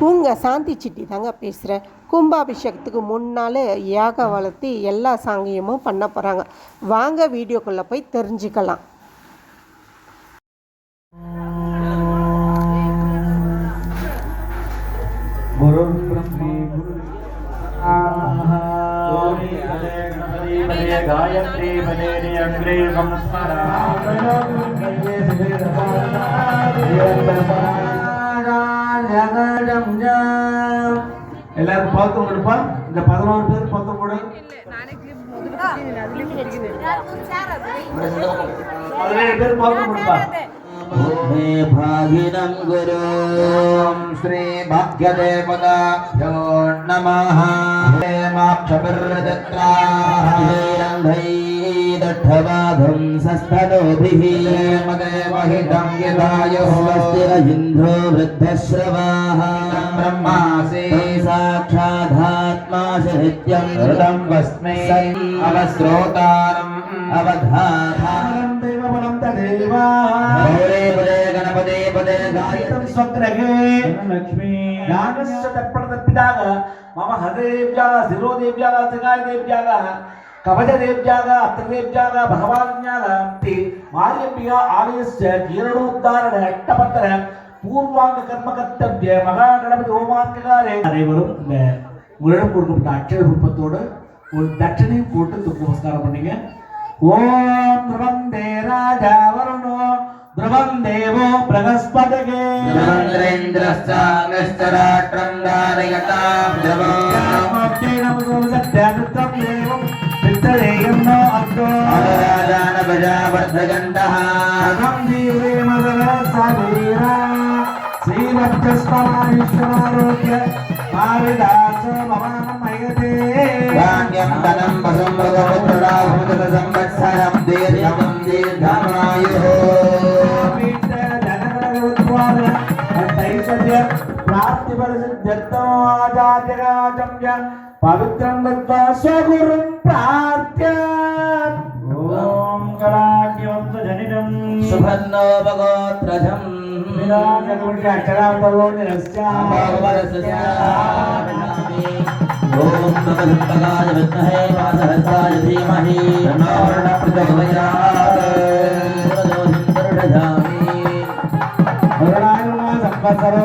உங்கள் சாந்தி சிட்டி தாங்க பேசுகிறேன் கும்பாபிஷேகத்துக்கு முன்னால் யாக வளர்த்தி எல்லா சாங்கியமும் பண்ண போகிறாங்க வாங்க வீடியோக்குள்ளே போய் தெரிஞ்சுக்கலாம். காயத்ரி பதேரி அக்ரே நமஸ்காரம் எல்லாரும் பார்த்து கொடுப்பா இந்த பதினோரு பேர் பார்த்து கொடு பதினேழு பேர் பார்த்து கொடுப்பா भूमे भागिनं गुरुं श्रीभाग्यदेवताभ्यो नमः हेमाक्षभिर्दत्राः सस्तनोभिः मदेवहितं यदायुः स्वस्तिर इन्द्रो वृद्धश्रवाः ब्रह्मासि साक्षाधात्मा नित्यं हृदं वस्मै अवस्रोतारम् अवधाधारम् देवबलं तदेवा गौरे पदे गणपते पदे गायत्रं ಸ್ವಗ್ರಹೇ ಲಕ್ಷ್ಮೀ ಜ್ಞಾನಸ್ಯ ತರ್ಪಣದಪ್ಪಿದಾಗ ಮಮ ಹೃದಯದೇವ್ಯಾಗ ಶಿರೋದೇವ್ಯಾಗ कवचदेव्याः अस्त्रदेव्याः भगवान्याः ते मार्यम्बिका आलयस्य जीर्णोद्धारण अट्टपत्र பூர்வாங்க கர்ம கர்த்தவிய மகா கணபதி ஹோமார்த்தகாரே அனைவரும் இந்த உங்களிடம் கொடுக்கப்பட்ட அட்சய ரூபத்தோடு ஒரு தட்சணையும் போட்டு துக்கு நமஸ்காரம் பண்ணீங்க ஓம் பிரபந்தே ராஜா வருணோ பிரபம் தேவோ பிரகஸ்பதகே பிரபந்தேந்திரஸ்தாங்கஸ்தராட்டம் தாரயதாம் பிரபம் சத்யாமிருத்தம் అర్ధగంటః శ్రీవక్షస్థానాశ్వరారోగ్య కాళిదాస భవానమయతే ధాన్యం ధనం వసంపదపుత్రలాభముద సంవత్సరం దీర్ఘమం దీర్ఘమాయు. పవిత్రం స్వగురుం ప్రార్థ్య. मंगलान्यवन्तजनिनम् शुभन्नो भगोत्रजम् ओम नमस्तकाय विद्महे वासहस्राय धीमहि तन्नोर्ण प्रचोदयात् सर्वदोषं तरुणजामि भरणायुर्मा संवत्सरो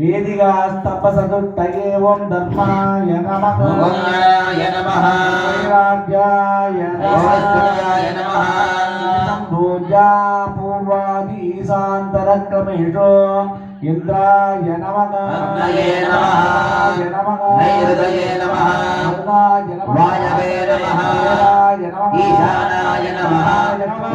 వేదికాస్తపసదుట్టయేవం ధర్మాయ నమః. భగవాయ నమః. వైరాగ్యాయ నమః. నమః. సంభూజా పూర్వాది శాంతరక్రమేషో ఇంద్రాయ నమః. అన్నయే నమః. నమః. నైరుదయే నమః. వాయ నమః. వాయవే నమః. ఈశానాయ నమః. నమః.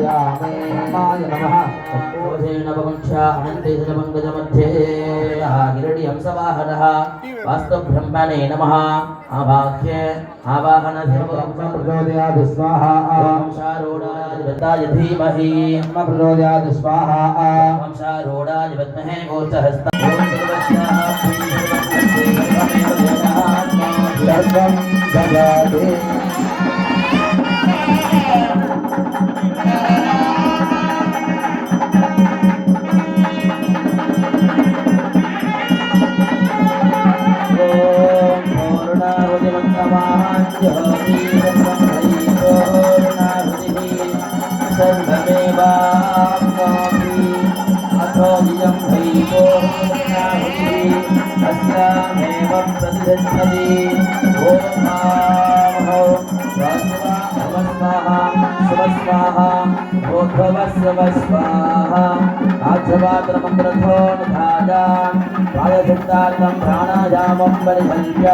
ध्यायामाय नमः। तत्पोधेनवकुण्ठ्या अनन्तेजपङ्कजमध्ये हिरण्यंसवाहनः वास्तुब्रह्मणे नमः। आवाह्य आवाहनधिर्वप्रचोदयादि स्वाहा। वंशारूढाधिपताय धीमहि। अम्म प्रचोदयादि स्वाहा। वंशारूढाय विद्महे गोचहस्ता सर्वं ददाति अस्यामेव प्रतिष्ठति ॐ नमो स्वाहा शुभस्वाहा भोद्भवस्व स्वाहा आचवात्रमन्त्रथो धाजा प्रायसिद्धार्थं प्राणायामं परिकल्प्य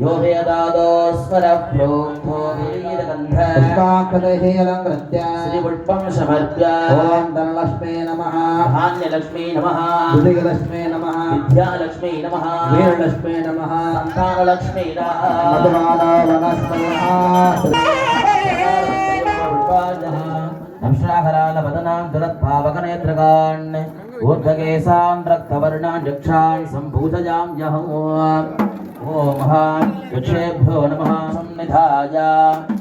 यो वेदादो स्वरप्रोक्तो वीरगन्ध पुष्पाङ्कदैहेलङ्कृत्य श्रीपुष्पं समर्प्य ॐ धनलक्ष्मे नमः। धान्यलक्ष्मी नमः। दुर्गलक्ष्मे नमः। विद्यालक्ष्मी नमः। वीरलक्ष्मे नमः। सन्तानलक्ष्मी नमः। मधुमानो वनस्पतयः नंशाहरालवदनां दुरत्भावकनेत्रकान् रक्तवर्णान् यक्षान् सम्भूतयां जहम् ॐ यक्षेभ्यो नमः संनिधाय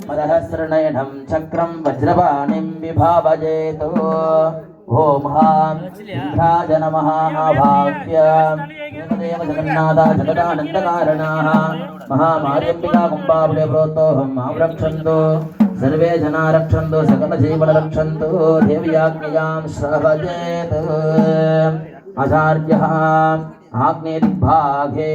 मदहस्रनयनं चक्रं वज्रपाणिं विभावजेतो ॐ इन्द्राय नमः भाव्य देवदेव जगन्नाथ जगदानन्दकारणाः महामार्यम्बिका कुम्भापुरे प्रोक्तोऽहं मां रक्षन्तु सर्वे जना रक्षन्तु सकलजीवन रक्षन्तु देव्याज्ञयां श्रवजेत् आचार्यः आग्नेदिग्भागे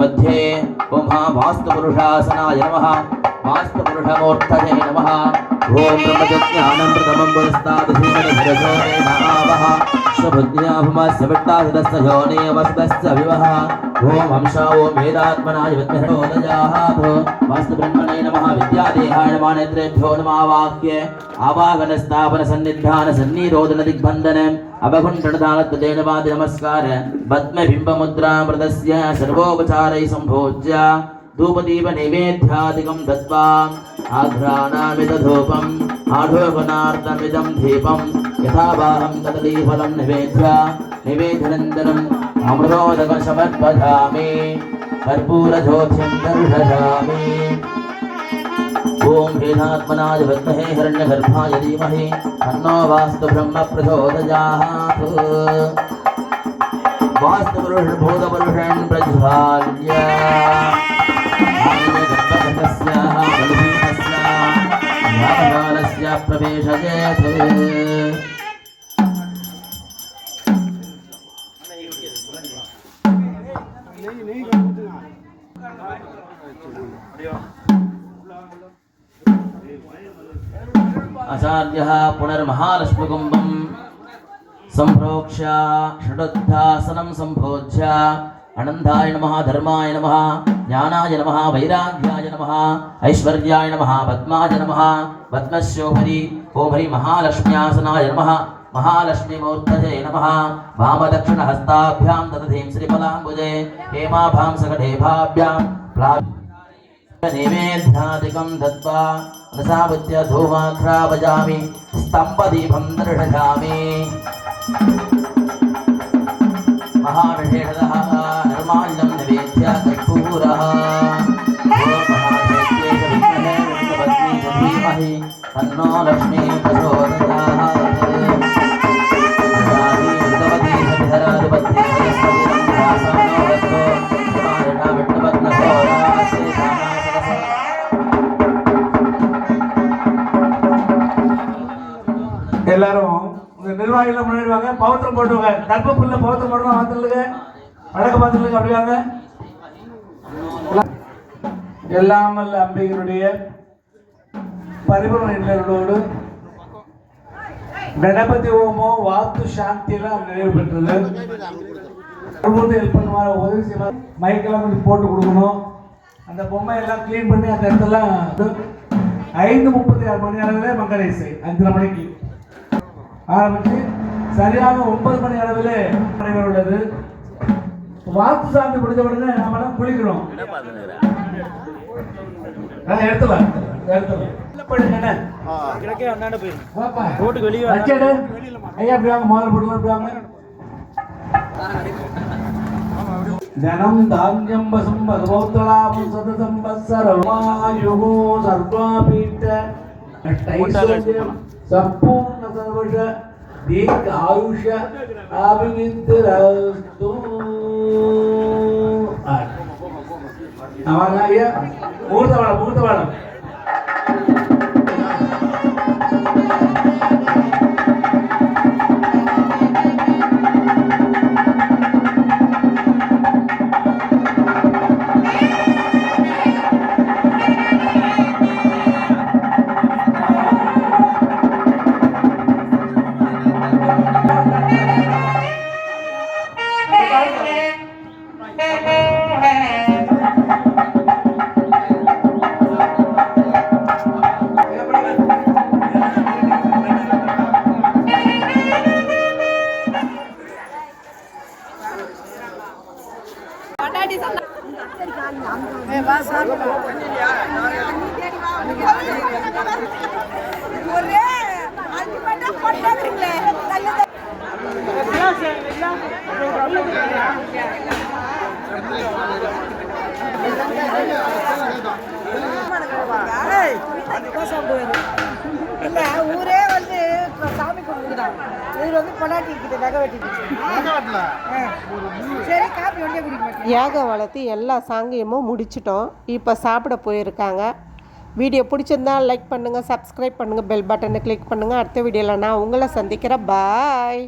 मध्ये उमा वास्तुपुरुषासनाय नमः। वास्तुपुरुषमूर्तये नमः। ॐ ब्रह्मज्ञानं प्रथमं पुरस्तात् स्वभुज्ञाभमस्य विट्टाहितस्य योनेवस्तस्य विवः ॐ हंसा ॐ वेदात्मनाय विद्महोदयाः वास्तुब्रह्मणे नमः विद्यादेहाय नमः नेत्रेभ्यो नमः वाक्ये आवाहनस्थापनसन्निधान सन्निरोधन नमस्कार पद्मबिम्बमुद्रामृतस्य सर्वोपचारैः सम्भोज्य धूपदीप नैवेद्यादिकं दत्त्वा आघ्राणामिदधूपम् आढोपनार्थमिदं यथा वाहं तदीफलं निवेद्य, निवेदनन्तरम् अमृतोदकसमर्पयामि कर्पूरजोक्षं दर्शयामि ॐ हेनात्मनाय विद्महे हिरण्यगर्भाय धीमहि, तन्नो वास्तु ब्रह्म प्रचोदयात् वास्तुपुरुषभूतपुरुषन् प्रज्वाल्य। यागकालस्य प्रवेशयेत् आचार्यः पुनर्महालक्ष्मीकुम्भं सम्प्रोक्ष्य षडुद्धासनं सम्भोज्य अनन्ताय नमः धर्माय नमः ज्ञानाय नमः, वैराग्याय नमः, ऐश्वर्याय नमः, पद्माय नमः, पद्मस्योपरि ओमरि महालक्ष्म्यासनाय नमः, महालक्ष्मीमूर्तये नमः, वामदक्षिणहस्ताभ्यां ददधीं श्रीफलाम्बुजे हेमाभां सकटेभाभ्यां नैवेद्यादिकं दत्त्वा रसावत्य धूमाघ्रावजामि स्तम्भदीपं दर्शयामि। महाविशेषतः எல்லாரும் இந்த நிர்வாகிகள் முன்னாடி வாங்க. பவுத்திரம் போட்டுவாங்க தர்மபுரியில் பவுத்திரம் போடுறோம் பார்த்துருங்க வடக்கு பார்த்துருங்க அப்படி வாங்க. எல்லாம் வல்ல அம்பிகையினுடைய பரிபூர்ண கணபதி ஹோமம் வாத்து சாந்தியெல்லாம் நிறைவு பெற்றது. ஹெல்ப் பண்ணுவாங்க உதவி செய்வாங்க மைக்கெல்லாம் கொஞ்சம் போட்டு கொடுக்கணும். அந்த பொம்மை எல்லாம் க்ளீன் பண்ணி அந்த இடத்தெல்லாம் ஐந்து முப்பத்தி ஆறு மணி அளவில் மங்கள இசை அஞ்சரை மணிக்கு. ஆரம்பிச்சு சரியாக ஒன்பது மணி அளவில் நடைபெற உள்ளது வாஸ்து சாந்தி முடிஞ்ச உடனே நாமெல்லாம் குளிக்கிறோம் ஆ, எடுத்துடலாம் எடுத்துடலாம் இல்லை போயிடுங்க வாப்பா. வச்சேடு. ஐயா இப்படி ఆత్మనమష దీర్ఘాయుష అభివృద్ధిరస్తు ஒரே அல்டிமேட்டா பண்ணாதீங்களே நல்லது இல்ல ஊரே வந்து இப்ப சாமி கும்பிடுதான் இவர் வந்து பொண்டாட்டி கிட்ட நகை வெட்டிட்டு சரி காப்பி ஒன்றே குடிக்க மாட்டேன். யாகம் வளர்த்து எல்லா சாங்கியமும் முடிச்சிட்டோம். இப்போ சாப்பிட போயிருக்காங்க. வீடியோ பிடிச்சிருந்தா லைக் பண்ணுங்கள் சப்ஸ்கிரைப் பண்ணுங்கள் பெல் பட்டனை கிளிக் பண்ணுங்கள் அடுத்த வீடியோவில் நான் உங்களை சந்திக்கிறேன். பாய்